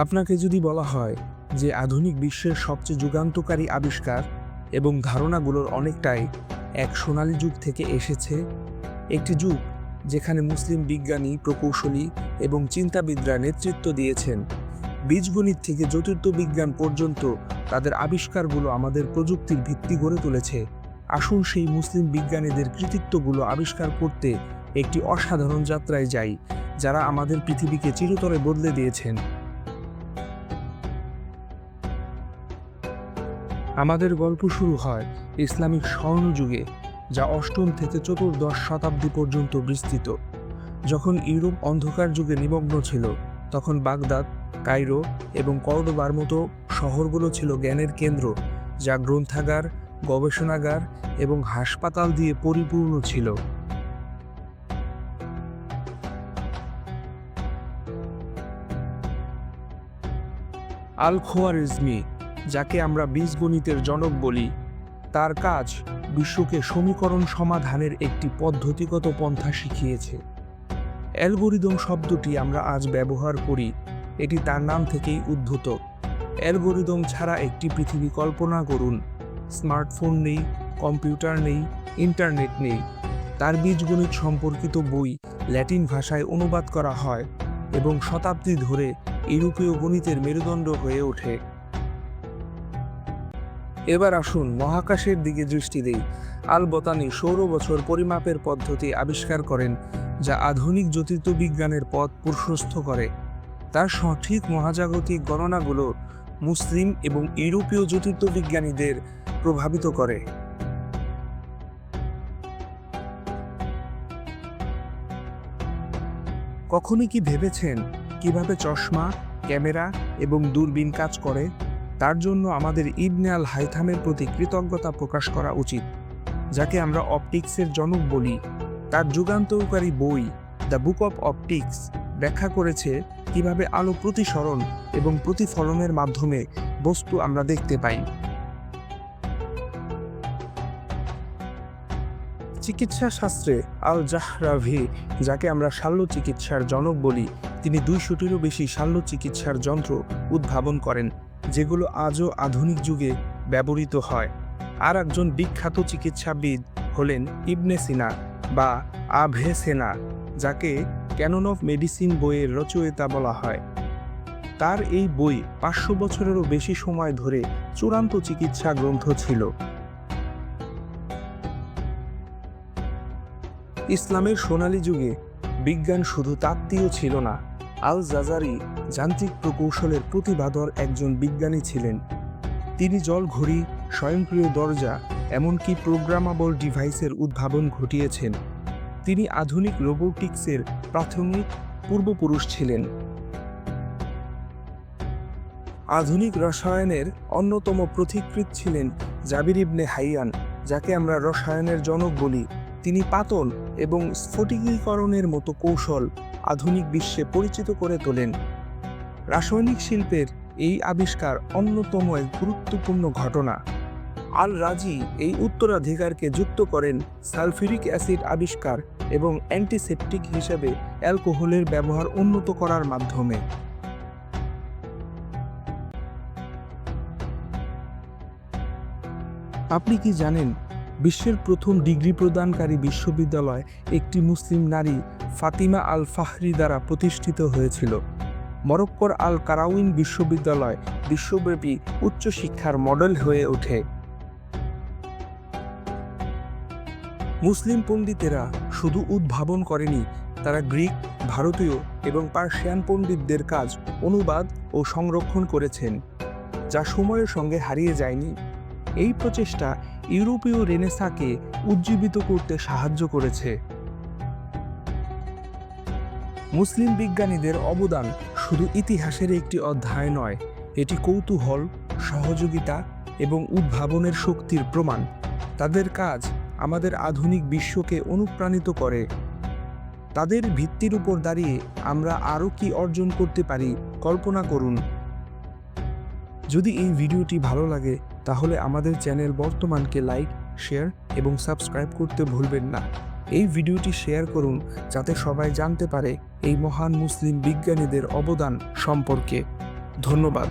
আপনাকে যদি বলা হয় যে আধুনিক বিশ্বের সবচেয়ে যুগান্তকারী আবিষ্কার এবং ধারণাগুলোর অনেকটাই এক সোনালী যুগ থেকে এসেছে, একটি যুগ যেখানে মুসলিম বিজ্ঞানী, প্রকৌশলী এবং চিন্তাবিদরা নেতৃত্ব দিয়েছেন, বীজগণিত থেকে চতুর্থ বিজ্ঞান পর্যন্ত তাদের আবিষ্কারগুলো আমাদের প্রযুক্তির ভিত্তি গড়ে তুলেছে। আসুন সেই মুসলিম বিজ্ঞানীদের কৃতিত্বগুলো আবিষ্কার করতে একটি অসাধারণ যাত্রায় যাই, যারা আমাদের পৃথিবীকে চিরতরে বদলে দিয়েছেন। আমাদের গল্প শুরু হয় ইসলামিক স্বর্ণযুগে যা অষ্টম থেকে চতুর্দশ শতাব্দী পর্যন্ত বিস্তৃত। যখন ইউরোপ অন্ধকার যুগে নিমগ্ন ছিল, তখন বাগদাদ, কায়রো এবং কর্ডোবার মতো শহরগুলো ছিল জ্ঞানের কেন্দ্র, যা গ্রন্থাগার, গবেষণাগার এবং হাসপাতাল দিয়ে পরিপূর্ণ ছিল। আল খোয়ারিজমি যাকে আমরা বীজগণিতের জনক বলি, তার কাজ বিশ্বকে সমীকরণ সমাধানের একটি পদ্ধতিগত পন্থা শিখিয়েছে। অ্যালগোরিদম শব্দটি আমরা আজ ব্যবহার করি, এটি তার নাম থেকেই উদ্ভূত অ্যালগোরিদম ছাড়া একটি পৃথিবী কল্পনা করুন, স্মার্টফোন নেই, কম্পিউটার নেই, ইন্টারনেট নেই। তার বীজগণিত সম্পর্কিত বই ল্যাটিন ভাষায় অনুবাদ করা হয় এবং শতাব্দী ধরে ইউরোপীয় গণিতের মেরুদণ্ড হয়ে ওঠে। এবার আসুন মহাকাশের দিকে দৃষ্টি দেই। আল বতানি সৌর বছর পরিমাপের পদ্ধতি আবিষ্কার করেন, যা আধুনিক জ্যোতির্বিজ্ঞানের পথ প্রশস্ত করে। তার সঠিক মহাজাগতিক গণনাগুলো মুসলিম এবং ইউরোপীয় জ্যোতির্বিজ্ঞানীদের প্রভাবিত করে। কখনই কি ভেবেছেন কীভাবে চশমা, ক্যামেরা এবং দূরবীন কাজ করে? তার জন্য আমাদের ইবনে আল হাইথামের প্রতি কৃতজ্ঞতা প্রকাশ করা উচিত, যাকে আমরা অপটিক্সের জনক বলি। তার যুগান্তকারী বই, দ্য বুক অফ অপটিক্স, ব্যাখ্যা করেছে কীভাবে আলো প্রতিসরণ এবং প্রতিফলনের মাধ্যমে বস্তু আমরা দেখতে পাই। চিকিৎসা শাস্ত্রে আল জাহরাভি যাকে আমরা শাল্য চিকিৎসার জনক বলি, তিনি দুইশোটিরও বেশি শাল্য চিকিৎসার যন্ত্র উদ্ভাবন করেন। যেগুলো আজও আধুনিক যুগে ব্যবহৃত হয়। আর একজন বিখ্যাত চিকিৎসাবিদ হলেন ইবনে সিনা বা আভে সেনা, যাকে ক্যানন অফ মেডিসিন বইয়ের রচয়িতা বলা হয়। তার এই বই পাঁচশো বছরেরও বেশি সময় ধরে চূড়ান্ত চিকিৎসা গ্রন্থ ছিল। ইসলামের সোনালী যুগে বিজ্ঞান শুধু তাত্ত্বীয় ছিল না আল জাজারি যান্ত্রিক প্রকৌশলের প্রতিভাধর একজন বিজ্ঞানী ছিলেন। তিনি জলঘড়ি, স্বয়ংক্রিয় দরজা, এমনকি প্রোগ্রামাবল ডিভাইসের উদ্ভাবন ঘটিয়েছেন। তিনি আধুনিক রোবোটিক্সের প্রাথমিক পূর্বপুরুষ ছিলেন। আধুনিক রসায়নের অন্যতম প্রতিকৃত ছিলেন জাবির ইবনে হাইয়ান, যাকে আমরা রসায়নের জনক বলি। তিনি পাতল এবং স্ফটিকীকরণের মতো কৌশল আধুনিক বিশ্বে পরিচিত করে তোলেন। রাসায়নিক শিল্পের এই আবিষ্কার অন্যতম এক গুরুত্বপূর্ণ ঘটনা। আল রাজি এই উত্তরাধিকারকে যুক্ত করেন সালফিউরিক অ্যাসিড আবিষ্কার এবং অ্যান্টিসেপটিক হিসেবে অ্যালকোহলের ব্যবহার উন্নত করার মাধ্যমে। আপনি কি জানেন বিশ্বের প্রথম ডিগ্রি প্রদানকারী বিশ্ববিদ্যালয় একটি মুসলিম নারী ফাতিমা আল ফাহরি দ্বারা প্রতিষ্ঠিত হয়েছিল। মরক্কোর আল কারাউইন বিশ্ববিদ্যালয় বিশ্বব্যাপী উচ্চশিক্ষার মডেল হয়ে ওঠে। মুসলিম পণ্ডিতেরা শুধু উদ্ভাবন করেনি, তারা গ্রিক, ভারতীয় এবং পার্সিয়ান পণ্ডিতদের কাজ অনুবাদ ও সংরক্ষণ করেছেন, যা সময়ের সঙ্গে হারিয়ে যায়নি। এই প্রচেষ্টা ইউরোপীয় রেনেসাকে উজ্জীবিত করতে সাহায্য করেছে। মুসলিম বিজ্ঞানীদের অবদান শুধু ইতিহাসের একটি অধ্যায় নয়, এটি কৌতূহল, সহযোগিতা এবং উদ্ভাবনের শক্তির প্রমাণ। তাদের কাজ আমাদের আধুনিক বিশ্বকে অনুপ্রাণিত করে। তাদের ভিত্তির উপর দাঁড়িয়ে আমরা আরও কি অর্জন করতে পারি, কল্পনা করুন। যদি এই ভিডিওটি ভালো লাগে তাহলে আমাদের চ্যানেল বর্তমানকে লাইক, শেয়ার এবং সাবস্ক্রাইব করতে ভুলবেন না। এই ভিডিওটি শেয়ার করুন যাতে সবাই জানতে পারে এই মহান মুসলিম বিজ্ঞানীদের অবদান সম্পর্কে। ধন্যবাদ।